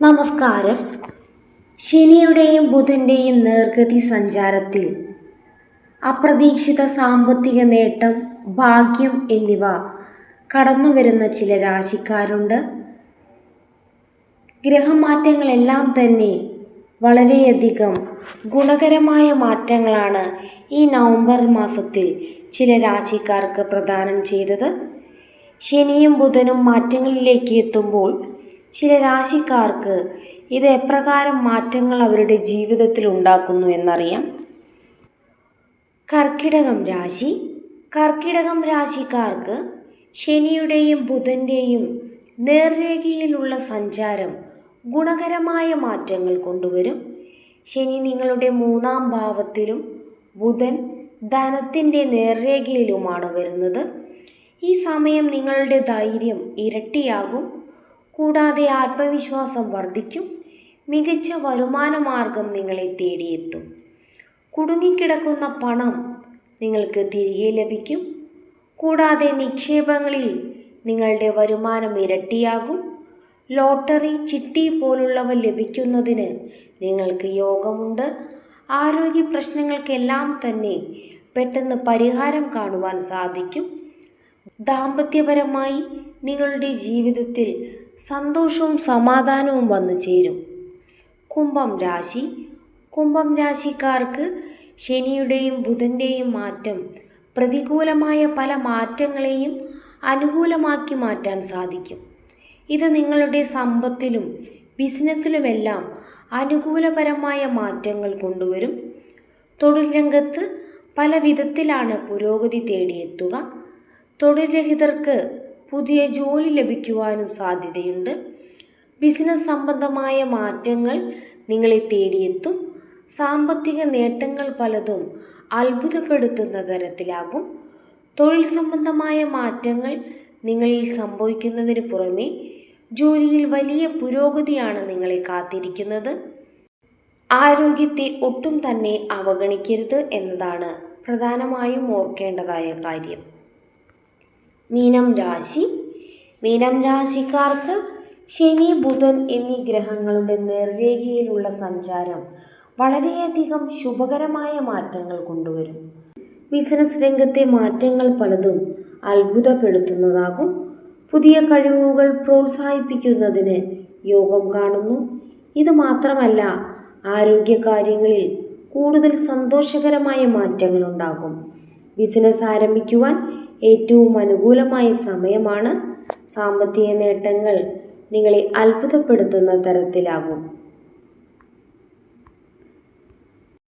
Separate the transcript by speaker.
Speaker 1: നമസ്കാരം. ശനിയുടെയും ബുധന്റെയും നേർഗതി സഞ്ചാരത്തിൽ അപ്രതീക്ഷിത സാമ്പത്തിക നേട്ടം ഭാഗ്യം എന്നിവ കടന്നുവരുന്ന ചില രാശിക്കാരുണ്ട്. ഗ്രഹമാറ്റങ്ങളെല്ലാം തന്നെ വളരെയധികം ഗുണകരമായ മാറ്റങ്ങളാണ് ഈ നവംബർ മാസത്തിൽ ചില രാശിക്കാർക്ക് പ്രദാനം ചെയ്തത്. ശനിയും ബുധനും മാറ്റങ്ങളിലേക്ക് എത്തുമ്പോൾ ചില രാശിക്കാർക്ക് ഇത് എപ്രകാരം മാറ്റങ്ങൾ അവരുടെ ജീവിതത്തിൽ ഉണ്ടാക്കുന്നു എന്നറിയാം. കർക്കിടകം രാശി. കർക്കിടകം രാശിക്കാർക്ക് ശനിയുടെയും ബുധന്റെയും നേർരേഖയിലുള്ള സഞ്ചാരം ഗുണകരമായ മാറ്റങ്ങൾ കൊണ്ടുവരും. ശനി നിങ്ങളുടെ മൂന്നാം ഭാവത്തിലും ബുധൻ ധനത്തിന്റെ നേർരേഖയിലുമാണ് വരുന്നത്. ഈ സമയം നിങ്ങളുടെ ധൈര്യം ഇരട്ടിയാകും. കൂടാതെ ആത്മവിശ്വാസം വർദ്ധിക്കും. മികച്ച വരുമാനമാർഗം നിങ്ങളെ തേടിയെത്തും. കുടുങ്ങിക്കിടക്കുന്ന പണം നിങ്ങൾക്ക് തിരികെ ലഭിക്കും. കൂടാതെ നിക്ഷേപങ്ങളിൽ നിങ്ങളുടെ വരുമാനം ഇരട്ടിയാകും. ലോട്ടറി ചിട്ടി പോലുള്ളവ ലഭിക്കുന്നതിന് നിങ്ങൾക്ക് യോഗമുണ്ട്. ആരോഗ്യ പ്രശ്നങ്ങൾക്കെല്ലാം തന്നെ പെട്ടെന്ന് പരിഹാരം കാണുവാൻ സാധിക്കും. ദാമ്പത്യപരമായി നിങ്ങളുടെ ജീവിതത്തിൽ സന്തോഷവും സമാധാനവും വന്നു ചേരും. കുംഭം രാശി. കുംഭം രാശിക്കാർക്ക് ശനിയുടെയും ബുധന്റെയും മാറ്റം പ്രതികൂലമായ പല മാറ്റങ്ങളെയും അനുകൂലമാക്കി മാറ്റാൻ സാധിക്കും. ഇത് നിങ്ങളുടെ സമ്പത്തിലും ബിസിനസ്സിലുമെല്ലാം അനുകൂലപരമായ മാറ്റങ്ങൾ കൊണ്ടുവരും. തൊഴിൽ രംഗത്ത് പല വിധത്തിലാണ് പുരോഗതി തേടിയെത്തുക. തൊഴിൽ രഹിതർക്ക് പുതിയ ജോലി ലഭിക്കുവാനും സാധ്യതയുണ്ട്. ബിസിനസ് സംബന്ധമായ മാറ്റങ്ങൾ നിങ്ങളെ തേടിയെത്തും. സാമ്പത്തിക നേട്ടങ്ങൾ പലതും അത്ഭുതപ്പെടുത്തുന്ന തരത്തിലാകും. തൊഴിൽ സംബന്ധമായ മാറ്റങ്ങൾ നിങ്ങളിൽ സംഭവിക്കുന്നതിന് പുറമെ ജോലിയിൽ വലിയ പുരോഗതിയാണ് നിങ്ങളെ കാത്തിരിക്കുന്നത്. ആരോഗ്യത്തെ ഒട്ടും തന്നെ അവഗണിക്കരുത് എന്നതാണ് പ്രധാനമായും ഓർക്കേണ്ടതായ കാര്യം. മീനം രാശി. മീനം രാശിക്കാർക്ക് ശനി ബുധൻ എന്നീ ഗ്രഹങ്ങളുടെ നേർരേഖയിലുള്ള സഞ്ചാരം വളരെയധികം ശുഭകരമായ മാറ്റങ്ങൾ കൊണ്ടുവരും. ബിസിനസ് രംഗത്തെ മാറ്റങ്ങൾ പലതും അത്ഭുതപ്പെടുത്തുന്നതാകും. പുതിയ കഴിവുകൾ പ്രോത്സാഹിപ്പിക്കുന്നതിന് യോഗം കാണുന്നു. ഇത് മാത്രമല്ല ആരോഗ്യകാര്യങ്ങളിൽ കൂടുതൽ സന്തോഷകരമായ മാറ്റങ്ങൾ ഉണ്ടാകും ബിസിനസ് ആരംഭിക്കുവാൻ ഏറ്റവും അനുകൂലമായ സമയമാണ് സാമ്പത്തിക നേട്ടങ്ങൾ നിങ്ങളെ അത്ഭുതപ്പെടുത്തുന്ന തരത്തിലാകും.